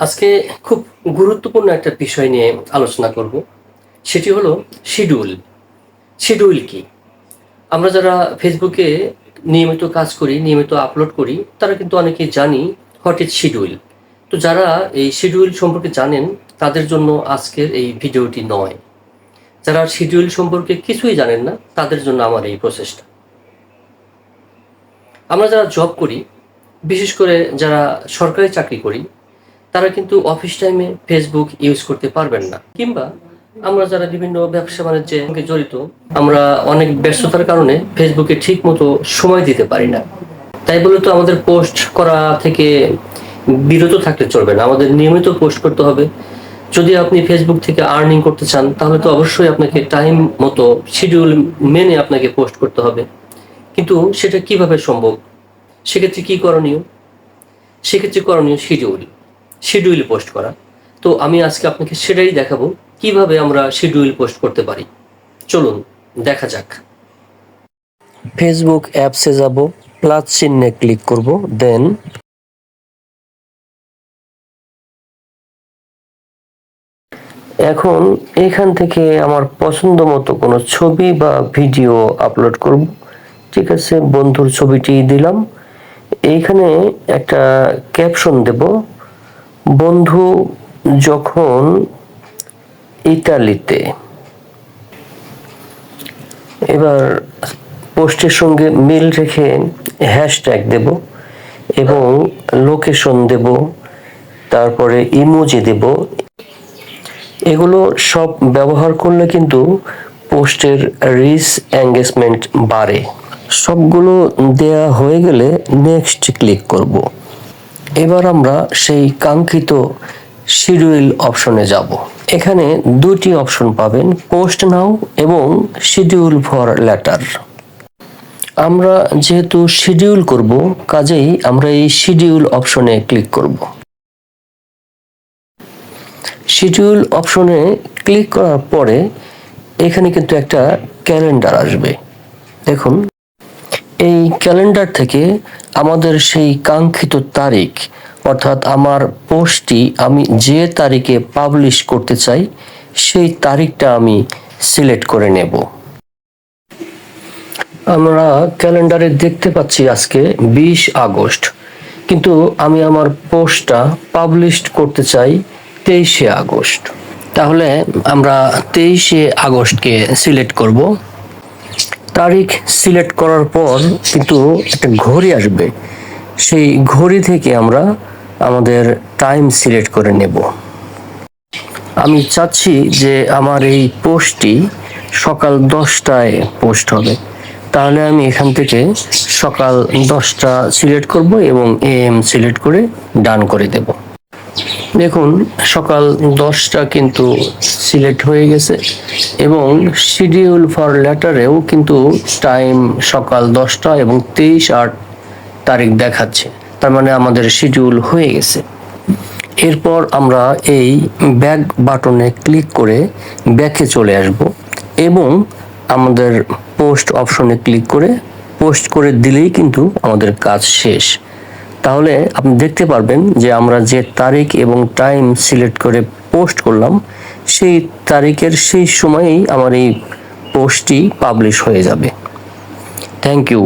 আজকে খুব গুরুত্বপূর্ণ একটা বিষয় নিয়ে আলোচনা করব। সেটি হলো শিডিউল। শিডিউল কি? আমরা যারা ফেসবুকে নিয়মিত কাজ করি, নিয়মিত আপলোড করি, তারা কিন্তু অনেকেই জানি হোয়াট ইজ শিডিউল। তো যারা এই শিডিউল সম্পর্কে জানেন, তাদের জন্য আজকের এই ভিডিওটি নয়। যারা শিডিউল সম্পর্কে কিছুই জানেন না, তাদের জন্য আমার এই প্রচেষ্টা। আমরা যারা জব করি, বিশেষ করে যারা সরকারি চাকরি করি তারা কিন্তু অফিস টাইমে ফেসবুক ইউজ করতে পারবেন না। কিংবা আমরা যারা বিভিন্ন ব্যবসা বাণিজ্যে জড়িত, আমরা অনেক ব্যস্ততার কারণে ফেসবুকে ঠিক মতো সময় দিতে পারি না। তাই বলে তো আমাদের পোস্ট করা থেকে বিরত থাকলে চলবে না। আমাদের নিয়মিত পোস্ট করতে হবে। যদি আপনি ফেসবুক থেকে আর্নিং করতে চান, তাহলে তো অবশ্যই আপনাকে টাইম মতো শিডিউল মেনে আপনাকে পোস্ট করতে হবে। কিন্তু সেটা কীভাবে সম্ভব? সেক্ষেত্রে কি করণীয়? সেক্ষেত্রে করণীয় শিডিউল শিডিউল পোস্ট করা। তো আমি আজকে আপনাকে সেটাই দেখাবো, কীভাবে আমরা শিডিউল পোস্ট করতে পারি। চলুন, দেখা যাক। ফেসবুক অ্যাপসে যাব প্লাস চিহ্নে ক্লিক করব দেন এখন এখান থেকে আমার পছন্দ মতো কোনো ছবি বা ভিডিও আপলোড করব। ঠিক আছে, বন্ধুর ছবিটি দিলাম। এইখানে একটা ক্যাপশন দেব। বন্ধু যখন ইতালিতে, এবার পোস্টের সঙ্গে মিল রেখে হ্যাশট্যাগ দেব এবং লোকেশন দেব, তারপরে ইমোজি দেব। এগুলো সব ব্যবহার করলে কিন্তু পোস্টের রিচ এঙ্গেজমেন্ট বাড়ে। সবগুলো দেয়া হয়ে গেলে নেক্সট ক্লিক করব। এবার আমরা সেই কাঙ্ক্ষিত শিডিউল অপশনে যাব। এখানে দুটি অপশন পাবেন, পোস্ট নাও এবং শিডিউল ফর লেটার। আমরা যেহেতু শিডিউল করব, কাজেই আমরা এই শিডিউল অপশনে ক্লিক করব। শিডিউল অপশনে ক্লিক করার পরে এখানে কিন্তু একটা ক্যালেন্ডার আসবে। দেখুন এই ক্যালেন্ডার থেকে আমাদের সেই কাঙ্ক্ষিত তারিখ, অর্থাৎ আমার পোস্টটি আমি যে তারিখে পাবলিশ করতে চাই, সেই তারিখটা আমি সিলেক্ট করে নেব। আমরা ক্যালেন্ডারে দেখতে পাচ্ছি আজকে বিশ আগস্ট, কিন্তু আমি আমার পোস্টটা পাবলিশ করতে চাই তেইশে আগস্ট। তাহলে আমরা তেইশে আগস্টকে সিলেক্ট করব। তারিখ সিলেক্ট করার পর কিন্তু একটা ঘড়ি আসবে। সেই ঘড়ি থেকে আমরা আমাদের টাইম সিলেক্ট করে নেব। আমি চাচ্ছি যে আমার এই পোস্টটি সকাল দশটায় পোস্ট হবে। তাহলে আমি এখান থেকে সকাল দশটা সিলেক্ট করব এবং এ এম সিলেক্ট করে ডান করে দেব। দেখুন, সকাল দশটা কিন্তু সিলেক্ট হয়ে গেছে এবং শিডিউল ফর লেটারেও কিন্তু টাইম সকাল দশটা এবং তেইশ আট তারিখ দেখাচ্ছে। তার মানে আমাদের শিডিউল হয়ে গেছে। এরপর আমরা এই ব্যাক বাটনে ক্লিক করে ব্যাকে চলে আসব এবং আমাদের পোস্ট অপশনে ক্লিক করে, পোস্ট করে দিলেই কিন্তু আমাদের কাজ শেষ। তাহলে আপনি দেখতে পারবেন যে আমরা যে তারিখ এবং টাইম সিলেক্ট করে পোস্ট করলাম, সেই তারিখের সেই সময়েই আমার এই পোস্টটি পাবলিশ হয়ে যাবে। Thank you